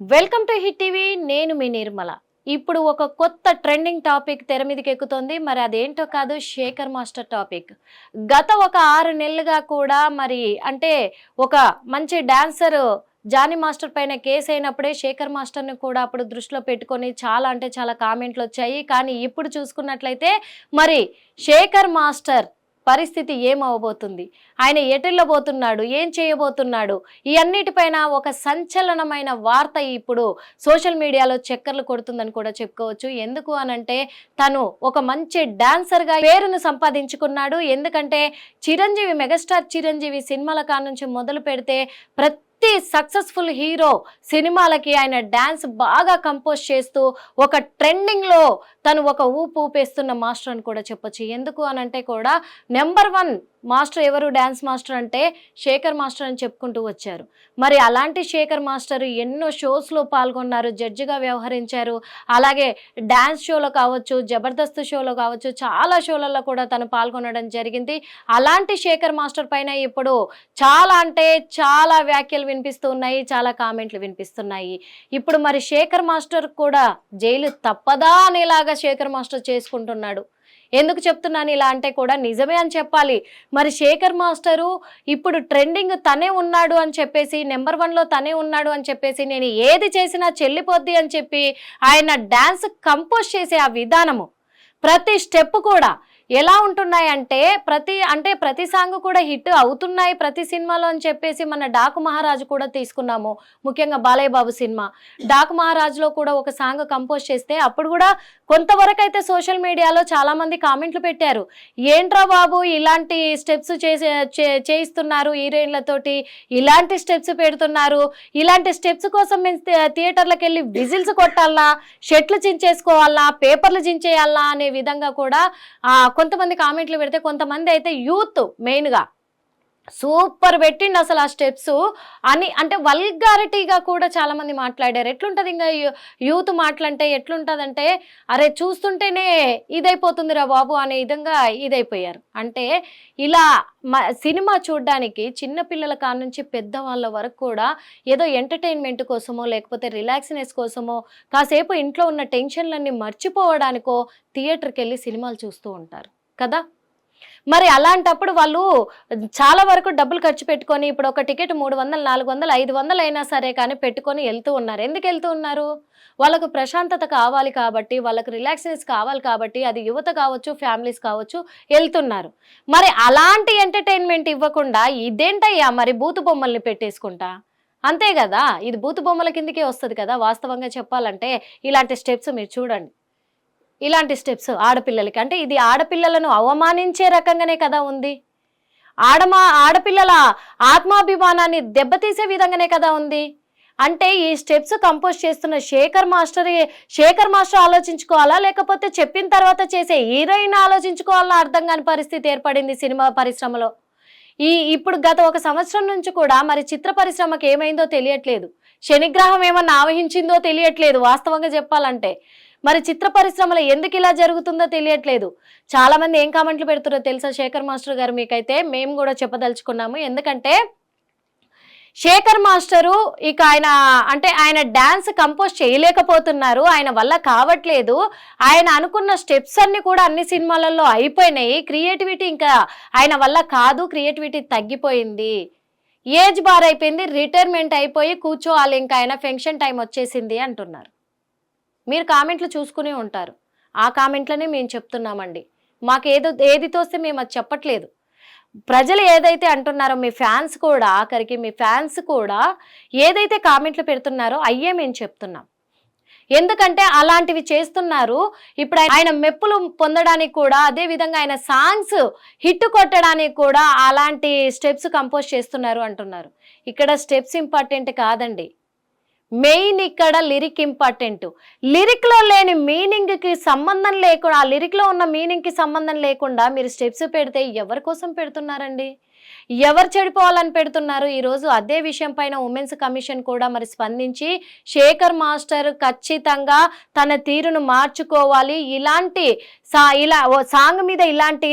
Welcome to hit TV నేను మీ నిర్మల. ఇప్పుడు ఒక కొత్త ట్రెండింగ్ టాపిక్ తెర మీదకి ఎక్కుతోంది. మరి అదేంటో కాదు శేఖర్ మాస్టర్ టాపిక్. గత ఒక ఆరు నెలలుగా కూడా మరి అంటే ఒక మంచి డాన్సర్ జానీ మాస్టర్ పైన కేసు అయినప్పుడే శేఖర్ మాస్టర్ని కూడా అప్పుడు దృష్టిలో పెట్టుకొని చాలా అంటే చాలా కామెంట్లు వచ్చాయి. కానీ ఇప్పుడు చూసుకున్నట్లయితే మరి శేఖర్ మాస్టర్ పరిస్థితి ఏమవబోతుంది ఆయన ఎటెళ్ళబోతున్నాడు ఏం చేయబోతున్నాడు? ఈ అన్నిటిపైన ఒక సంచలనమైన వార్త ఇప్పుడు సోషల్ మీడియాలో చక్కర్లు కొడుతుందని కూడా చెప్పుకోవచ్చు. ఎందుకు అనంటే తను ఒక మంచి డాన్సర్గా పేరును సంపాదించుకున్నాడు. ఎందుకంటే చిరంజీవి మెగాస్టార్ చిరంజీవి సినిమాల కానుంచి మొదలు పెడితే ప్రతి ప్రతి సక్సెస్ఫుల్ హీరో సినిమాలకి ఆయన డ్యాన్స్ బాగా కంపోజ్ చేస్తూ ఒక ట్రెండింగ్లో తను ఒక ఊపు ఊపేస్తున్న మాస్టర్ అని కూడా చెప్పొచ్చు. ఎందుకు అని అంటే కూడా నెంబర్ వన్ మాస్టర్ ఎవరు? డ్యాన్స్ మాస్టర్ అంటే శేఖర్ మాస్టర్ అని చెప్పుకుంటూ వచ్చారు. మరి అలాంటి శేఖర్ మాస్టర్ ఎన్నో షోస్లో పాల్గొన్నారు జడ్జిగా వ్యవహరించారు. అలాగే డ్యాన్స్ షోలో కావచ్చు జబర్దస్త్ షోలో కావచ్చు చాలా షోలలో కూడా తను పాల్గొనడం జరిగింది. అలాంటి శేఖర్ మాస్టర్ పైన ఇప్పుడు చాలా అంటే చాలా వ్యాఖ్యలు వినిపిస్తూ ఉన్నాయి చాలా కామెంట్లు వినిపిస్తున్నాయి. ఇప్పుడు మరి శేఖర్ మాస్టర్ కూడా జైలు తప్పదా అనేలాగా శేఖర్ మాస్టర్ చేసుకుంటున్నాడు. ఎందుకు చెప్తున్నాను ఇలా అంటే కూడా నిజమే అని చెప్పాలి. మరి శేఖర్ మాస్టరు ఇప్పుడు ట్రెండింగ్ తనే ఉన్నాడు అని చెప్పేసి నెంబర్ వన్లో తనే ఉన్నాడు అని చెప్పేసి నేను ఏది చేసినా చెల్లిపోద్ది అని చెప్పి ఆయన డ్యాన్స్ కంపోజ్ చేసే ఆ విధానము. ప్రతి స్టెప్ కూడా ఎలా ఉంటున్నాయంటే ప్రతి అంటే ప్రతి సాంగ్ కూడా హిట్ అవుతున్నాయి ప్రతి సినిమాలో అని చెప్పేసి మన డాకు మహారాజు కూడా తీసుకున్నాము. ముఖ్యంగా బాలయ్య బాబు సినిమా. డాకు మహారాజులో కూడా ఒక సాంగ్ కంపోజ్ చేస్తే అప్పుడు కూడా కొంతవరకు అయితే సోషల్ మీడియాలో చాలామంది కామెంట్లు పెట్టారు. ఏంట్రా బాబు ఇలాంటి స్టెప్స్ చేసే చే- చేయిస్తున్నారు హీరోయిన్లతోటి? ఇలాంటి స్టెప్స్ పెడుతున్నారు. ఇలాంటి స్టెప్స్ కోసం మేము థియేటర్లకు వెళ్ళి విజిల్స్ కొట్టాలా షర్ట్లు చించేసుకోవాలా పేపర్లు చించేయాలా అనే విధంగా కూడా కొంతమంది కామెంట్లు పెడితే కొంతమంది అయితే యూత్ మెయిన్గా సూపర్ పెట్టిండు అసలు ఆ స్టెప్స్. అని అంటే వల్గారిటీగా కూడా చాలా మంది మాట్లాడారు. ఎట్లుంటది ఇంకా యూత్ మాటలంటే ఎట్లుంటదంటే అరే చూస్తుంటేనే ఇదైపోతుందిరా బాబు అనే విధంగా ఇదైపోయారు. అంటే ఇలా సినిమా చూడడానికి చిన్నపిల్లల కాడ నుంచి పెద్దవాళ్ళ వరకు కూడా ఏదో ఎంటర్టైన్మెంట్ కోసమో లేకపోతే రిలాక్స్నెస్ కోసమో కాసేపు ఇంట్లో ఉన్న టెన్షన్లన్నీ మర్చిపోవడానికో థియేటర్కి వెళ్ళి సినిమాలు చూస్తూ ఉంటారు. కదా? మరి అలాంటప్పుడు వాళ్ళు చాలా వరకు డబ్బులు ఖర్చు పెట్టుకొని ఇప్పుడు ఒక టికెట్ మూడు వందలు నాలుగు వందలు ఐదు వందలు అయినా సరే కానీ పెట్టుకొని వెళ్తూ ఉన్నారు. ఎందుకు వెళ్తూ ఉన్నారు? వాళ్ళకు ప్రశాంతత కావాలి కాబట్టి వాళ్ళకు రిలాక్సెన్స్ కావాలి కాబట్టి అది యువత కావచ్చు ఫ్యామిలీస్ కావచ్చు వెళ్తున్నారు. మరి అలాంటి ఎంటర్టైన్మెంట్ ఇవ్వకుండా ఇదేంటయ్యా మరి బూతు బొమ్మల్ని పెట్టేసుకుంటా? అంతే కదా? ఇది బూతు బొమ్మల కిందకే వస్తుంది కదా? వాస్తవంగా చెప్పాలంటే ఇలాంటి స్టెప్స్ మీరు చూడండి. ఇలాంటి స్టెప్స్ ఆడపిల్లలకి. అంటే ఇది ఆడపిల్లలను అవమానించే రకంగానే కదా ఉంది. ఆడమా ఆడపిల్లల ఆత్మాభిమానాన్ని దెబ్బతీసే విధంగానే కదా ఉంది. అంటే ఈ స్టెప్స్ కంపోజ్ చేస్తున్న శేఖర్ మాస్టర్ శేఖర్ మాస్టర్ ఆలోచించుకోవాలా? లేకపోతే చెప్పిన తర్వాత చేసే హీరోయిన్ ఆలోచించుకోవాలా అర్థం కాని పరిస్థితి ఏర్పడింది సినిమా పరిశ్రమలో. ఈ ఇప్పుడు గత ఒక సంవత్సరం నుంచి కూడా మరి చిత్ర పరిశ్రమకు ఏమైందో తెలియట్లేదు. శనిగ్రహం ఏమన్నా ఆవహించిందో తెలియట్లేదు వాస్తవంగా చెప్పాలంటే. మరి చిత్ర పరిశ్రమలో ఎందుకు ఇలా జరుగుతుందో తెలియట్లేదు. చాలా మంది ఏం కామెంట్లు పెడుతున్నారో తెలుసా? శేఖర్ మాస్టర్ గారు మీకైతే మేము కూడా చెప్పదలుచుకున్నాము. ఎందుకంటే శేఖర్ మాస్టరు ఇక ఆయన అంటే ఆయన డ్యాన్స్ కంపోజ్ చేయలేకపోతున్నారు. ఆయన వల్ల కావట్లేదు. ఆయన అనుకున్న స్టెప్స్ అన్ని కూడా అన్ని సినిమాలలో అయిపోయినాయి. క్రియేటివిటీ ఇంకా ఆయన వల్ల కాదు. క్రియేటివిటీ తగ్గిపోయింది. ఏజ్ బార్ అయిపోయింది. రిటైర్మెంట్ అయిపోయి కూర్చోవాలి. ఇంకా ఆయన ఫెన్షన్ టైం వచ్చేసింది అంటున్నారు. మీరు కామెంట్లు చూసుకునే ఉంటారు. ఆ కామెంట్లనే మేము చెప్తున్నామండి. మాకు ఏదో ఏది తోస్తే మేము అది చెప్పట్లేదు. ప్రజలు ఏదైతే అంటున్నారో మీ ఫ్యాన్స్ కూడా ఆఖరికి మీ ఫ్యాన్స్ కూడా ఏదైతే కామెంట్లు పెడుతున్నారో అయ్యే మేము చెప్తున్నాం. ఎందుకంటే అలాంటివి చేస్తున్నారు. ఇప్పుడు ఆయన మెప్పులు పొందడానికి కూడా అదే విధంగా ఆయన సాంగ్స్ హిట్ కొట్టడానికి కూడా అలాంటి స్టెప్స్ కంపోజ్ చేస్తున్నారు అంటున్నారు. ఇక్కడ స్టెప్స్ ఇంపార్టెంట్ కాదండి. మెయిన్ ఇక్కడ లిరిక్ ఇంపార్టెంట్. లిరిక్లో లేని మీనింగ్కి సంబంధం లేకుండా ఆ లిరిక్లో ఉన్న మీనింగ్కి సంబంధం లేకుండా మీరు స్టెప్స్ పెడితే ఎవరి కోసం పెడుతున్నారండి? ఎవరు చెడిపోవాలని పెడుతున్నారు? ఈరోజు అదే విషయం పైన ఉమెన్స్ కమిషన్ కూడా మరి స్పందించి శేఖర్ మాస్టర్ ఖచ్చితంగా తన తీరును మార్చుకోవాలి. ఇలాంటి సా ఇలా ఓ సాంగ్ మీద ఇలాంటి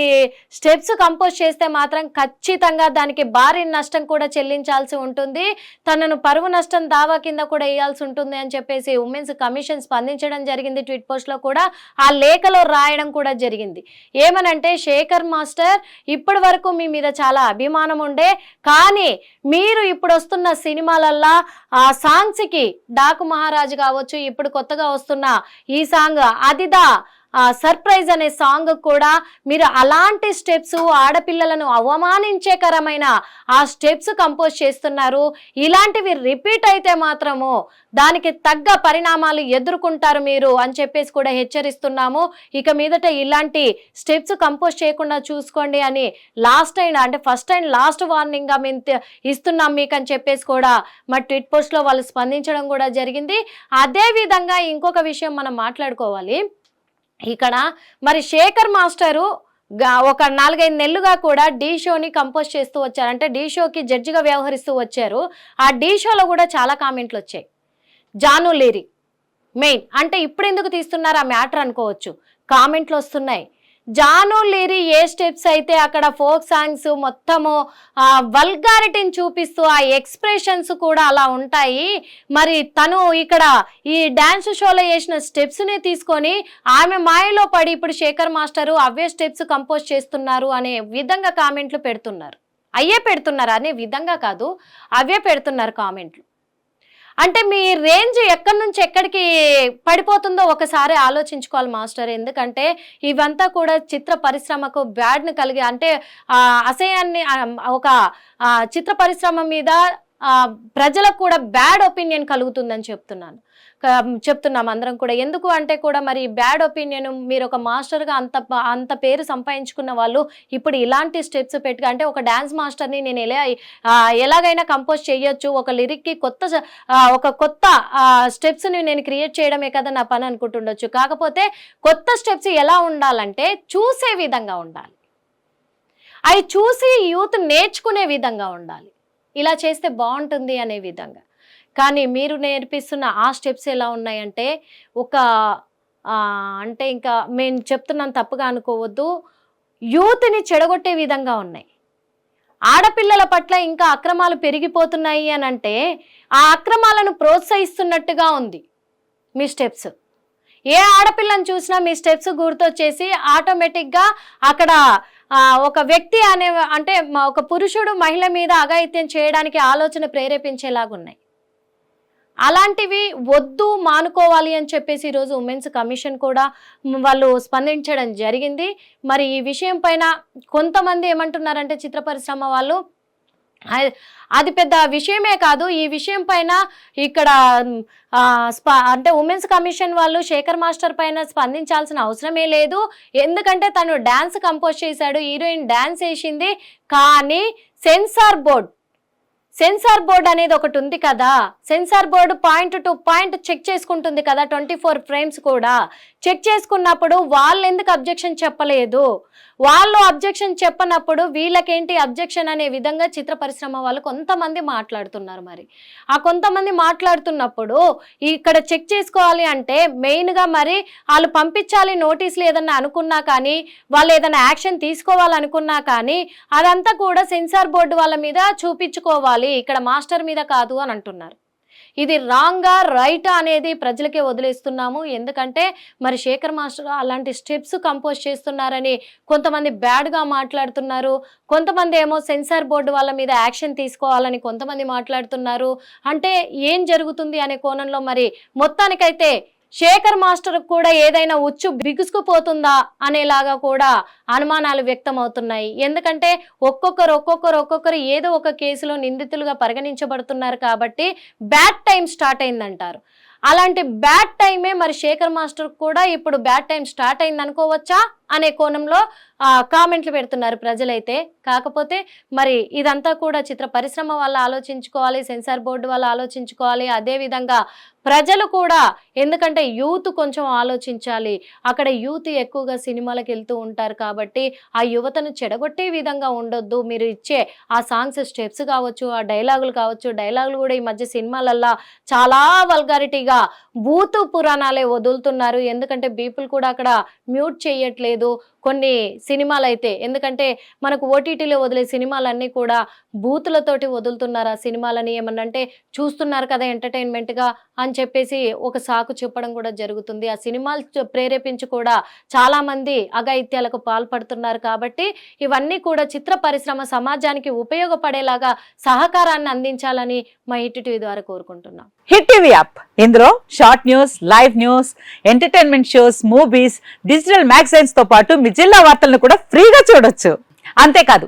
స్టెప్స్ కంపోజ్ చేస్తే మాత్రం ఖచ్చితంగా దానికి భారీ నష్టం కూడా చెల్లించాల్సి ఉంటుంది. తనను పరువు నష్టం దావా కింద కూడా వేయాల్సి ఉంటుంది అని చెప్పేసి ఉమెన్స్ కమిషన్ స్పందించడం జరిగింది ట్విట్ పోస్ట్లో కూడా. ఆ లేఖలో రాయడం కూడా జరిగింది. ఏమనంటే శేఖర్ మాస్టర్ ఇప్పటి వరకు మీ మీద చాలా అభిమానం ఉండే కానీ మీరు ఇప్పుడు వస్తున్న సినిమాలల్లా ఆ సాంగ్స్కి డాకు మహారాజు కావచ్చు ఇప్పుడు కొత్తగా వస్తున్న ఈ సాంగ్ అదిదా సర్ప్రైజ్ అనే సాంగ్ కూడా మీరు అలాంటి స్టెప్స్ ఆడపిల్లలను అవమానించేకరమైన ఆ స్టెప్స్ కంపోజ్ చేస్తున్నారు. ఇలాంటివి రిపీట్ అయితే మాత్రము దానికి తగ్గ పరిణామాలు ఎదుర్కొంటారు మీరు అని చెప్పేసి కూడా హెచ్చరిస్తున్నాము. ఇక మీదట ఇలాంటి స్టెప్స్ కంపోజ్ చేయకుండా చూసుకోండి అని లాస్ట్ అయిన అంటే ఫస్ట్ అండ్ లాస్ట్ వార్నింగ్గా మేము ఇస్తున్నాం మీకు అని చెప్పేసి కూడా మా ట్విట్ పోస్ట్లో వాళ్ళు స్పందించడం కూడా జరిగింది. అదేవిధంగా ఇంకొక విషయం మనం మాట్లాడుకోవాలి. ఇక్కడ మరి శేఖర్ మాస్టరు ఒక నాలుగైదు నెలలుగా కూడా డీ షోని కంపోజ్ చేస్తూ వచ్చారు. అంటే డీ షోకి జడ్జిగా వ్యవహరిస్తూ వచ్చారు. ఆ డీ షోలో కూడా చాలా కామెంట్లు వచ్చాయి. జాను లేరి మెయిన్ అంటే ఇప్పుడు ఎందుకు తీస్తున్నారు ఆ మ్యాటర్ అనుకోవచ్చు. కామెంట్లు వస్తున్నాయి. జాను లేరి ఏ స్టెప్స్ అయితే అక్కడ ఫోక్ సాంగ్స్ మొత్తము వల్గారిటీని చూపిస్తూ ఆ ఎక్స్ప్రెషన్స్ కూడా అలా ఉంటాయి. మరి తను ఇక్కడ ఈ డ్యాన్స్ షోలో వేసిన స్టెప్స్ని తీసుకొని ఆమె మాయలో పడి ఇప్పుడు శేఖర్ మాస్టరు అవే స్టెప్స్ కంపోజ్ చేస్తున్నారు అనే విధంగా కామెంట్లు పెడుతున్నారు. అయ్యే పెడుతున్నారు? అనే విధంగా కాదు అవే పెడుతున్నారు కామెంట్లు. అంటే మీ రేంజ్ ఎక్కడి నుంచి ఎక్కడికి పడిపోతుందో ఒకసారి ఆలోచించుకోవాలి మాస్టర్. ఎందుకంటే ఇవంతా కూడా చిత్ర పరిశ్రమకు బ్యాడ్ని కలిగి అంటే అసహ్యాన్ని ఒక చిత్ర పరిశ్రమ మీద ప్రజలకు కూడా బ్యాడ్ ఒపీనియన్ కలుగుతుందని చెప్తున్నాను. చెప్తున్నాం అందరం కూడా. ఎందుకు అంటే కూడా మరి బ్యాడ్ ఒపీనియన్ మీరు ఒక మాస్టర్గా అంత అంత పేరు సంపాదించుకున్న వాళ్ళు ఇప్పుడు ఇలాంటి స్టెప్స్ పెట్టుగా అంటే ఒక డ్యాన్స్ మాస్టర్ని నేను ఎలా ఎలాగైనా కంపోజ్ చేయొచ్చు. ఒక లిరిక్కి కొత్త ఒక కొత్త స్టెప్స్ని నేను క్రియేట్ చేయడమే కదా నా పని అనుకుంటుండొచ్చు. కాకపోతే కొత్త స్టెప్స్ ఎలా ఉండాలంటే చూసే విధంగా ఉండాలి. అవి చూసి యూత్ నేర్చుకునే విధంగా ఉండాలి. ఇలా చేస్తే బాగుంటుంది అనే విధంగా. కానీ మీరు నేర్పిస్తున్న ఆ స్టెప్స్ ఎలా ఉన్నాయంటే ఒక అంటే ఇంకా మేము చెప్తున్నాను తప్పుగా అనుకోవద్దు. యూత్ని చెడగొట్టే విధంగా ఉన్నాయి. ఆడపిల్లల పట్ల ఇంకా అక్రమాలు పెరిగిపోతున్నాయి అని అంటే ఆ అక్రమాలను ప్రోత్సహిస్తున్నట్టుగా ఉంది మీ స్టెప్స్. ఏ ఆడపిల్లని చూసినా మీ స్టెప్స్ గుర్తొచ్చేసి ఆటోమేటిక్గా అక్కడ ఒక వ్యక్తి అనే అంటే ఒక పురుషుడు మహిళ మీద అఘాయిత్యం చేయడానికి ఆలోచన ప్రేరేపించేలాగున్నాయి. అలాంటివి వద్దు మానుకోవాలి అని చెప్పేసి ఈరోజు ఉమెన్స్ కమిషన్ కూడా వాళ్ళు స్పందించడం జరిగింది. మరి ఈ విషయం పైన కొంతమంది ఏమంటున్నారంటే చిత్ర పరిశ్రమ వాళ్ళు అది పెద్ద విషయమే కాదు ఈ విషయం పైన ఇక్కడ స్ప అంటే ఉమెన్స్ కమిషన్ వాళ్ళు శేఖర్ మాస్టర్ పైన స్పందించాల్సిన అవసరమే లేదు. ఎందుకంటే తను డ్యాన్స్ కంపోజ్ చేశాడు హీరోయిన్ డ్యాన్స్ వేసింది. కానీ సెన్సార్ బోర్డ్ సెన్సార్ బోర్డ్ అనేది ఒకటి ఉంది కదా. Censor board point to point check చేసుకుంటుంది కదా ట్వంటీ ఫోర్ ఫ్రేమ్స్ కూడా. చెక్ చేసుకున్నప్పుడు వాళ్ళు ఎందుకు అబ్జెక్షన్ చెప్పలేదు? వాళ్ళు అబ్జెక్షన్ చెప్పనప్పుడు వీళ్ళకేంటి అబ్జెక్షన్ అనే విధంగా చిత్ర పరిశ్రమ వాళ్ళు కొంతమంది మాట్లాడుతున్నారు మరి. ఆ కొంతమంది మాట్లాడుతున్నప్పుడు ఇక్కడ చెక్ చేసుకోవాలి అంటే మెయిన్గా మరి వాళ్ళు పంపించాలి నోటీసులు ఏదన్నా అనుకున్నా కానీ వాళ్ళు ఏదైనా యాక్షన్ తీసుకోవాలనుకున్నా కానీ అదంతా కూడా సెన్సార్ బోర్డు వాళ్ళ మీద చూపించుకోవాలి. ఇక్కడ మాస్టర్ మీద కాదు అని అంటున్నారు. ఇది రాంగా రైటా అనేది ప్రజలకే వదిలేస్తున్నాము. ఎందుకంటే మరి శేఖర్ మాస్టర్ అలాంటి స్టెప్స్ కంపోజ్ చేస్తున్నారని కొంతమంది బ్యాడ్గా మాట్లాడుతున్నారు. కొంతమంది ఏమో సెన్సార్ బోర్డు వాళ్ళ మీద యాక్షన్ తీసుకోవాలని కొంతమంది మాట్లాడుతున్నారు. అంటే ఏం జరుగుతుంది అనే కోణంలో మరి మొత్తానికైతే శేఖర్ మాస్టర్ కూడా ఏదైనా ఉచ్చు బిగుసుకుపోతుందా అనేలాగా కూడా అనుమానాలు వ్యక్తం అవుతున్నాయి ఎందుకంటే ఒక్కొక్కరు ఒక్కొక్కరు ఒక్కొక్కరు ఏదో ఒక కేసులో నిందితులుగా పరిగణించబడుతున్నారు కాబట్టి బ్యాడ్ టైం స్టార్ట్ అయిందంటారు. అలాంటి బ్యాడ్ టైమే మరి శేఖర్ మాస్టర్ కూడా ఇప్పుడు బ్యాడ్ టైం స్టార్ట్ అయింది అనుకోవచ్చా అనే కోణంలో కామెంట్లు పెడుతున్నారు ప్రజలైతే. కాకపోతే మరి ఇదంతా కూడా చిత్ర పరిశ్రమ వాళ్ళు ఆలోచించుకోవాలి సెన్సార్ బోర్డు వాళ్ళు ఆలోచించుకోవాలి. అదే విధంగా ప్రజలు కూడా ఎందుకంటే యూత్ కొంచెం ఆలోచించాలి. అక్కడ యూత్ ఎక్కువగా సినిమాలకు వెళ్తూ ఉంటారు కాబట్టి ఆ యువతను చెడగొట్టే విధంగా ఉండొద్దు. మీరు ఇచ్చే ఆ సాంగ్స్ స్టెప్స్ కావచ్చు ఆ డైలాగులు కావచ్చు డైలాగులు కూడా ఈ మధ్య సినిమాలల్లో చాలా వల్గారిటీగా బూతు పురాణాలే వదులుతున్నారు. ఎందుకంటే బీపుల్ కూడా అక్కడ మ్యూట్ చేయట్లేదు కొన్ని సినిమాలు అయితే ఎందుకంటే మనకు ఓటీటీలో వదిలే సినిమాలన్నీ కూడా బూతులతోటి వదులుతున్నారు ఆ సినిమాలని ఏమన్నంటే చూస్తున్నారు కదా ఎంటర్టైన్మెంట్గా అని చెప్పేసి ఒక సాకు చెప్పడం కూడా జరుగుతుంది. ఆ సినిమాలు ప్రేరేపించి కూడా చాలా మంది అఘాయిత్యాలకు పాల్పడుతున్నారు కాబట్టి ఇవన్నీ కూడా చిత్ర పరిశ్రమ సమాజానికి ఉపయోగపడేలాగా సహకారాన్ని అందించాలని మా టీవీ ద్వారా కోరుకుంటున్నాం. Hit TV app. ఇందులో short news live news entertainment shows movies digital మ్యాగజైన్స్తో పాటు మీ జిల్లా వార్తలను కూడా ఫ్రీగా చూడొచ్చు. అంతేకాదు